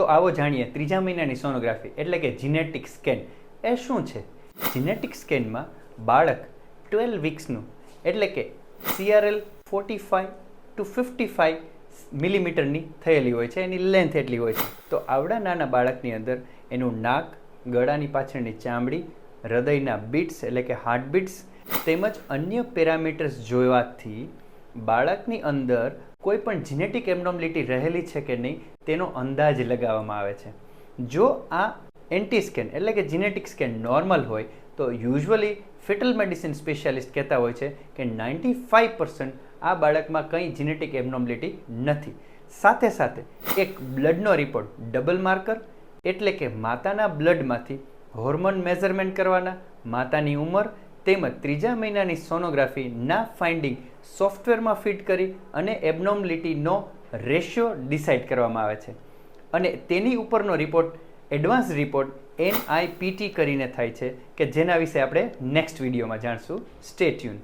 તો આવો જાણીએ ત્રીજા મહિનાની સોનોગ્રાફી, એટલે કે જીનેટિક સ્કેન એ શું છે? જીનેટિક સ્કેનમાં બાળક ટ્વેલ્વ વીક્સનું એટલે કે CRL forty five to fifty five મિલીમીટરની થયેલી હોય છે, એની લેન્થ એટલી હોય છે. તો આવડા નાના બાળકની અંદર એનું નાક, ગળાની પાછળની ચામડી, હૃદયના બીટ્સ એટલે કે હાર્ટબીટ્સ તેમજ અન્ય પેરામીટર્સ જોવાથી બાળકની અંદર કોઈ પણ જીનેટિક એબનોર્મલિટી રહેલી છે કે નહીં, તેનો અંદાજ લગાવવામાં આવે છે. જો આ એન્ટી સ્કેન એટલે કે જીનેટિક સ્કેન નોર્મલ હોય, તો યુઝ્યુઅલી ફિટલ મેડિસિન સ્પેશિયાલિસ્ટ કહેતા હોય છે કે નાઇન્ટી ફાઇવ પર્સન્ટ આ બાળકમાં કંઈ જીનેટિક એબનોર્મલિટી નથી. સાથે સાથે એક બ્લડનો રિપોર્ટ ડબલ માર્કર એટલે કે માતાના બ્લડમાંથી હોર્મોન મેઝરમેન્ટ કરવાના, માતાની ઉંમર તેમજ ત્રીજા મહિનાની સોનોગ્રાફીના ફાઇન્ડિંગ સોફ્ટવેરમાં ફિટ કરી અને એબનોર્મલિટીનો રેશિયો ડિસાઇડ કરવામાં આવે છે. અને તેની ઉપરનો રિપોર્ટ એડવાન્સ રિપોર્ટ એનઆઈપીટી કરીને થાય છે, કે જેના વિશે આપણે નેક્સ્ટ વિડીયોમાં જાણશું. Stay tune